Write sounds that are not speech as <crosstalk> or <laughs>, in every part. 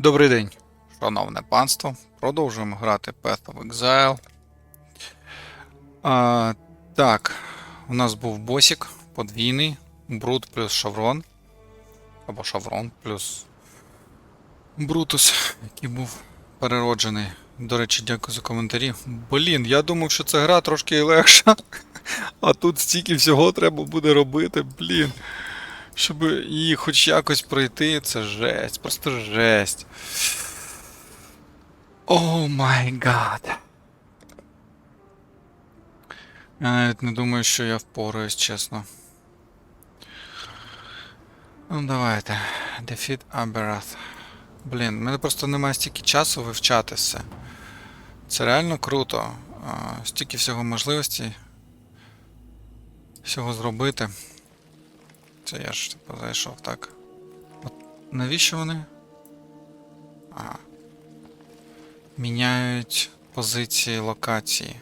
Добрий день, шановне панство. Продовжуємо грати Path of Exile. А, так, у нас був босік подвійний, Брут плюс Шаврон. Або Шаврон плюс Брутус, який був перероджений. До речі, дякую за коментарі. Блін, я думав, що ця гра трошки легша. <laughs> А тут стільки всього треба буде робити, блін. Щоб її хоч якось пройти, це жесть, просто жесть. О май гад. Я навіть не думаю, що я впораюсь, чесно. Ну, давайте. Defeat Aberath. Блін, в мене просто немає стільки часу вивчати все. Це реально круто. Стільки всього можливостей. Всього зробити. Це я ж типу зайшов так. От навіщо вони? Ага. Міняють позиції локації.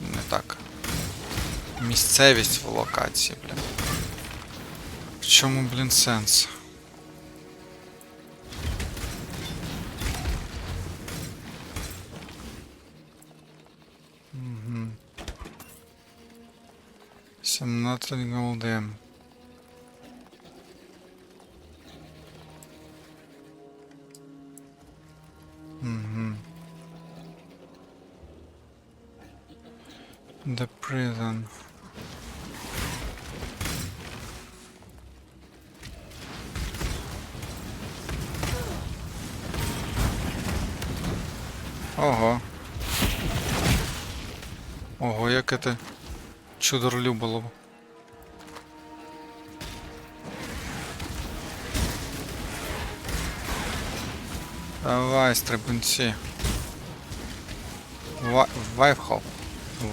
Не так. Місцевість в локації, блін. В чому, блін, сенс? Угу. 17 голден. The prison. Ого. Ого, ти чудорлю було. Давай, стрибунці. Ва- Вайфхоп.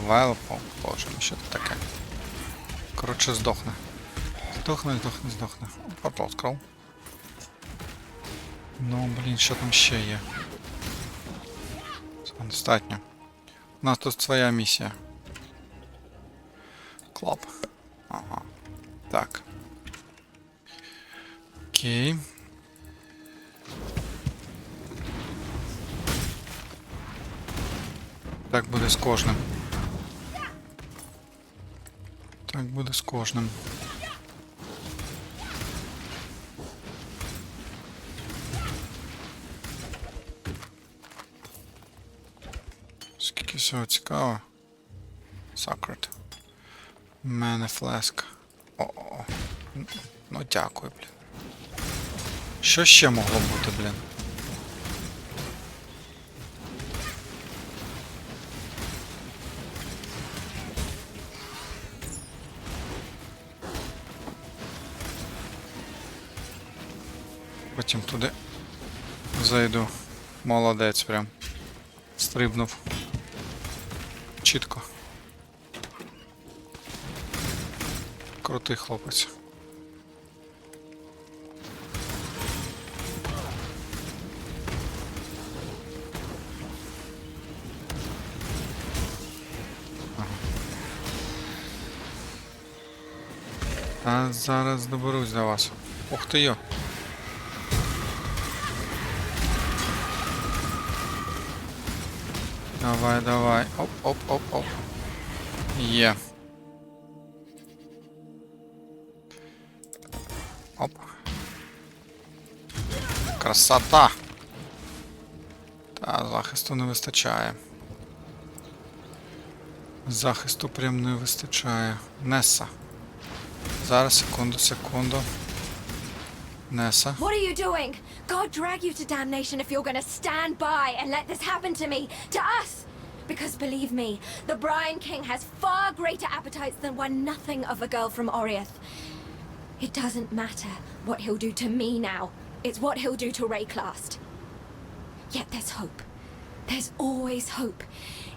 Вайлфоп. Боже, мій, що це таке? Коротше, здохне. Здохне, здохне, здохне. Портал скрол. Ну, блін, що там ще є? Це достатньо. У нас тут своя місія. Клоп. Ага. Так. Окей. Так буде з кожним. Буде з кожним. Скільки всього цікаво. Sacred. Мене флеск. О-о-о. Ну дякую, блін. Що ще могло бути, блін? Туди зайду. Молодець прям. Стрибнув. Чітко. Крутий хлопець. Та зараз доберусь до вас. Ух ти йо. Давай, давай. Оп, оп, оп, оп. Є. Оп. Красота. Та, захисту не вистачає. Захисту прям не вистачає. Неса. Зараз, секунду, секунду. Nessa. What are you doing? God drag you to damnation if you're gonna stand by and let this happen to me, to us! Because believe me, the Brian King has far greater appetites than one nothing of a girl from Oriath. It doesn't matter what he'll do to me now. It's what he'll do to Rayclast. Yet there's hope. There's always hope.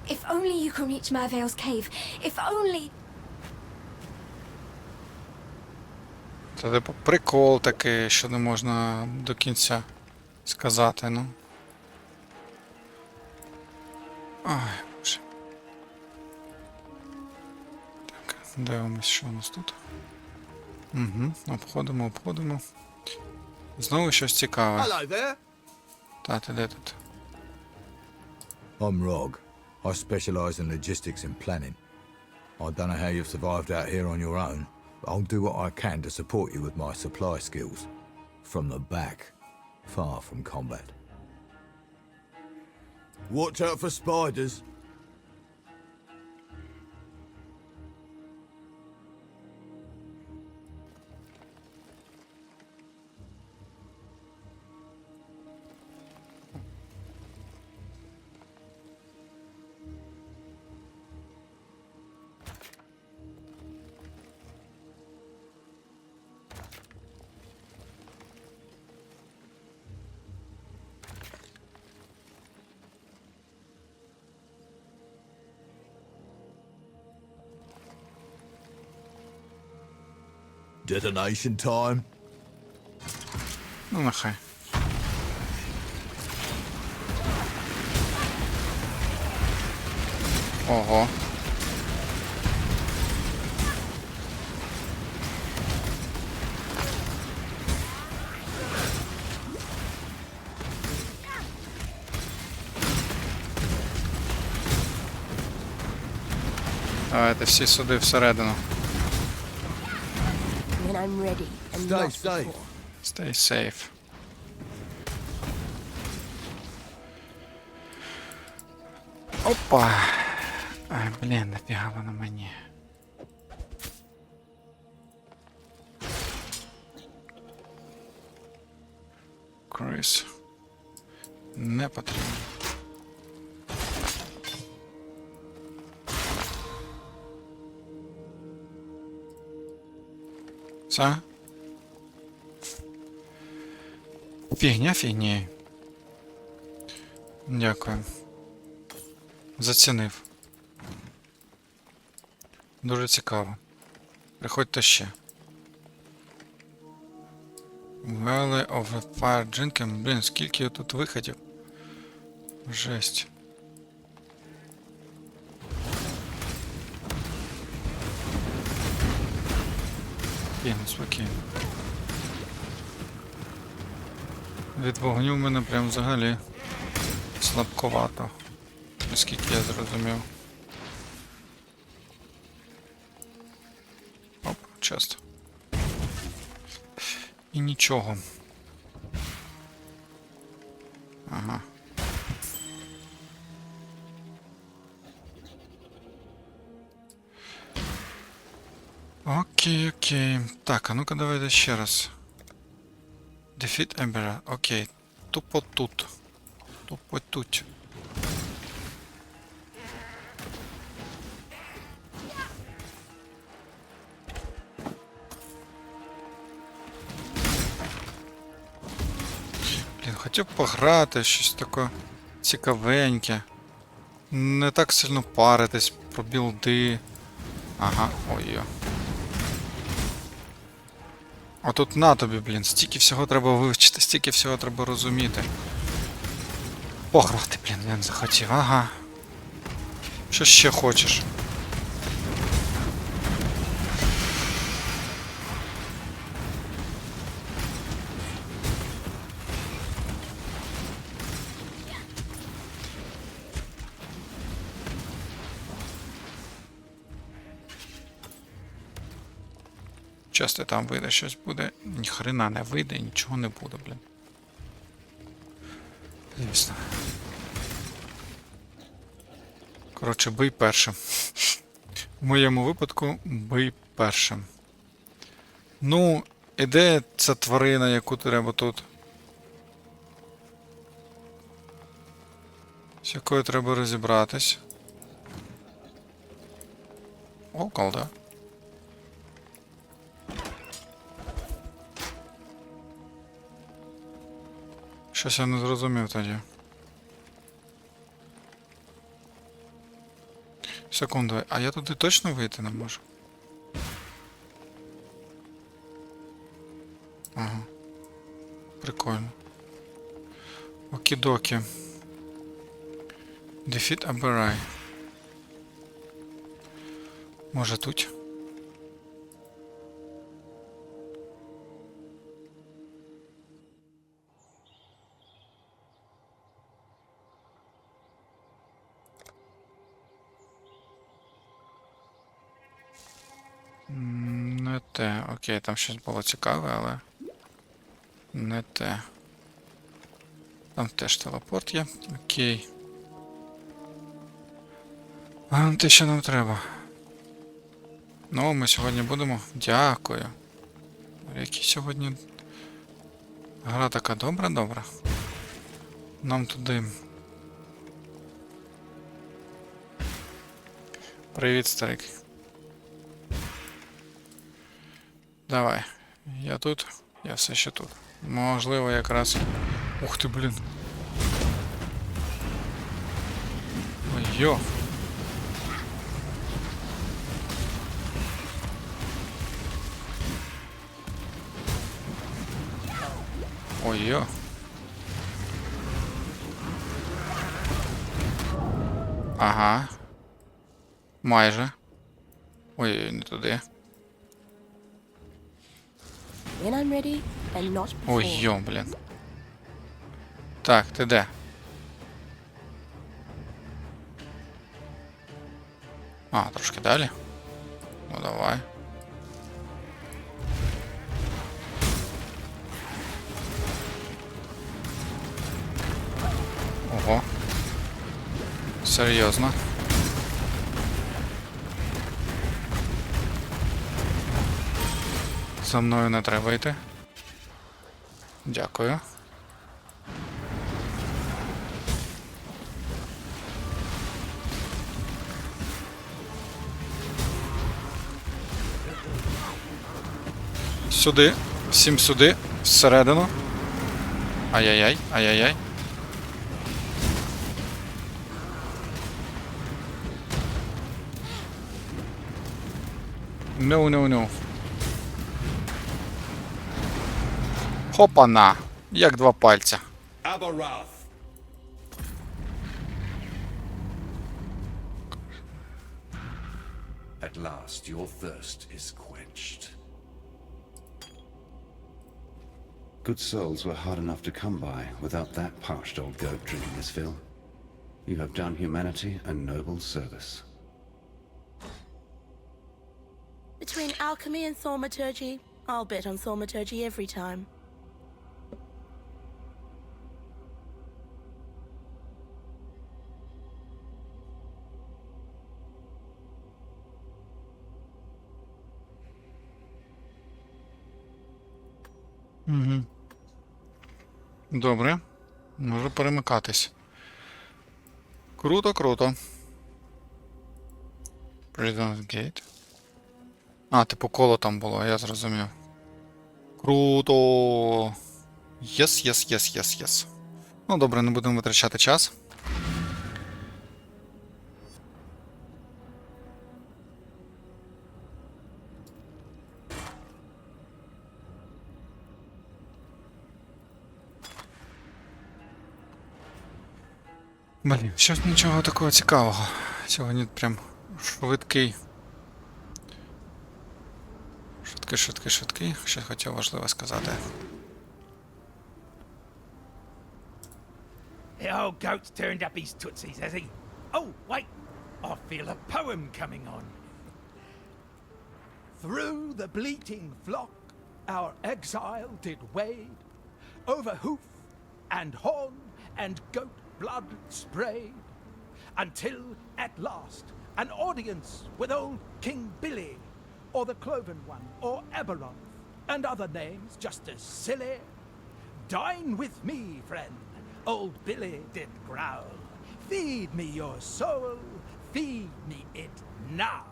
If only you can reach Mervale's cave. If only Це типу прикол такий, що не можна до кінця сказати, ну. Ай, боже. Так, дивимось, що у нас тут. Угу, обходимо, обходимо. Знову щось цікаве. Та, ти де тут? I'm Rog. I specialise in logistics and planning. I don't know how you've survived out here on your own, I'll do what I can to support you with my supply skills. From the back, far from combat. Watch out for spiders. Detonation time. Ну, нехай. Ого. Давайте всі сюди всередину. when I'm ready and Stay not safe. before. Stay safe. Опа. Ай, блін, нафіга воно мені. Крис. Не потрібно. Все? Фігня фігні. Дякую. Зацінив. Дуже цікаво. Приходьте ще. Valley of the Fire Drinking. Блін, скільки тут виходів. Жесть. Спокійно, спокійно. Від вогню в мене прям взагалі слабковато. Наскільки я зрозумів. Оп, часто. І нічого. Окей, окей. Так, а ну-ка давайте ще раз. Defeat Emperor. Окей. Тупо тут. Тупо тут. Блін, хотів пограти, щось таке цікавеньке. Не так сильно паритись про білди. Ага, ой-ой. А тут на тобі, блін, стільки всього треба вивчити, стільки всього треба розуміти. Пограти, блін, він захотів, ага. Що ще хочеш? Часто там вийде щось буде. Ні хрена не вийде, нічого не буде, блін. Звісно. Коротше, бий першим. В моєму випадку бий першим. Ну, і ця тварина, яку треба тут? З якою треба розібратись. О, колда. Щось я не зрозумів тоді. Секунду, а я туди точно вийти не можу? Ага. Прикольно. Окідокі. Дефіт Аберай. Може тут? Те. Окей, там щось було цікаве, але. Не те. Там теж телепорт є. Окей. А ну, те, що нам треба. Ну, ми сьогодні будемо. Дякую. Які сьогодні. Гра така добра, добра. Нам туди. Привіт, старик. Давай. Я тут, я все ще тут. Можливо, якраз. Ух ти, блін. Йо. Ой, йо. Ага. Майже. Ой, не туди. When I'm ready, and not before. Ой, йо, блін. Так, ти де? А, трошки далі. Ну давай. Ого. Серйозно. За мною не треба йти. Дякую. Сюди. Всім сюди. Всередину. Ай-яй-яй, ай-яй-яй. Ну, ну, ну. Хопана. Як два пальця. Aberoth! At last, your thirst is quenched. Good souls were hard enough to come by without that parched old goat drinking his fill. You have done humanity a noble service. Between alchemy and thaumaturgy, I'll bet on thaumaturgy every time. Добре. Можу перемикатись. Круто, круто. Prison's Gate. А, типу коло там було, я зрозумів. Круто. Єс, єс, єс, єс, єс. Ну добре, не будемо витрачати час. Блін, щось нічого такого цікавого. Сьогодні прям швидкий. Швидкий, швидкий, швидкий. Щось хотів важливо сказати. The old goat's turned up his tootsies, has he? Oh, wait! I feel a poem coming on. Through the bleating flock our exile did wade, over hoof and horn and goat blood sprayed, until at last an audience with old King Billy, or the Cloven One, or Aberoth, and other names just as silly. Dine with me, friend, old Billy did growl. Feed me your soul, feed me it now.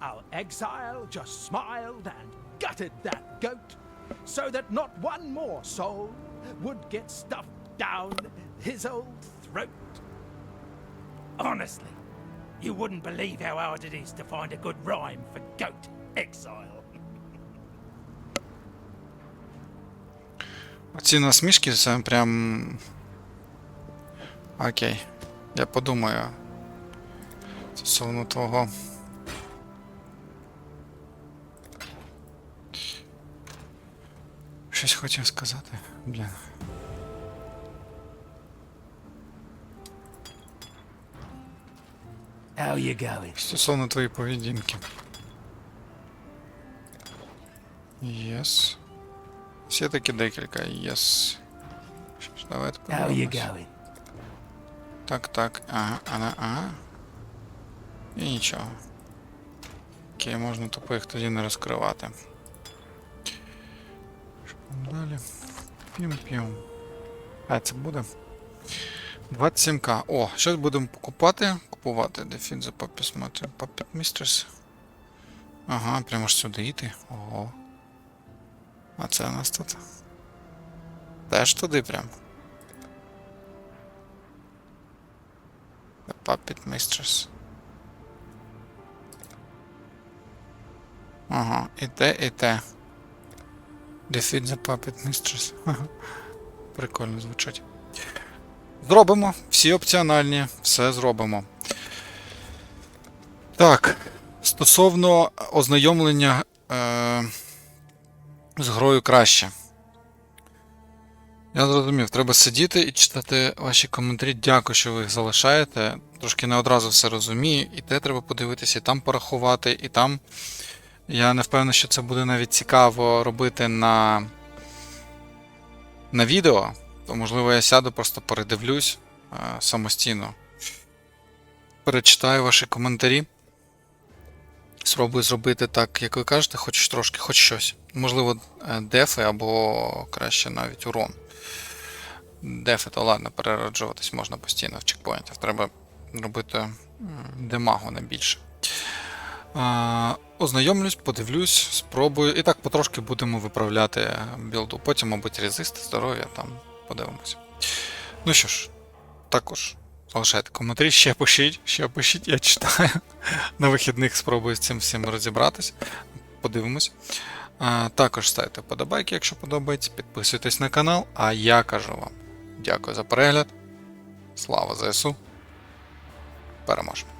Our exile just smiled and gutted that goat, so that not one more soul would get stuffed down his old throat. Honestly, you wouldn't believe how hard it is to find a good rhyme for goat exile. Оці насмішки це прям. Окей. Я подумаю. Стосовно того. Щось хотів сказати. Блін. Стосовно твоєї поведінки. Єс. Всі таки декілька. Єс. Що ж, давайте How are you подивимось. going? Так, так. Ага, ага, ага. І нічого. Окей, можна тупо їх тоді не розкривати. Що там далі? Пім-пім. А, це буде. 27к. О, щось будемо покупати. Купувати. Defeat the Puppet Master. Puppet Mistress. Ага, прямо ж сюди йти. Ого. А це у нас тут. Теж туди прям. The Puppet Mistress. Ага, і те, і те. Defeat the Puppet Mistress. <laughs> Прикольно звучить. Зробимо. Всі опціональні, все зробимо. Так. Стосовно ознайомлення е, з грою краще. Я зрозумів, треба сидіти і читати ваші коментарі. Дякую, що ви їх залишаєте. Трошки не одразу все розумію. І те треба подивитися, і там порахувати, і там. Я не впевнений, що це буде навіть цікаво робити на, на відео. То, можливо, я сяду, просто передивлюсь е, самостійно. Перечитаю ваші коментарі. Спробую зробити так, як ви кажете, хоч трошки, хоч щось. Можливо, е, дефи або краще навіть урон. Дефи, то ладно, перероджуватись можна постійно в чекпоінтах. Треба робити демагу не більше. Ознайомлюсь, подивлюсь, спробую. І так потрошки будемо виправляти білду. Потім, мабуть, резист, здоров'я там подивимося. Ну що ж, також залишайте коментарі, ще пишіть, ще пишіть, я читаю. <laughs> На вихідних спробую з цим всім розібратись. Подивимось. Також ставте вподобайки, якщо подобається, підписуйтесь на канал. А я кажу вам дякую за перегляд. Слава ЗСУ. Переможемо!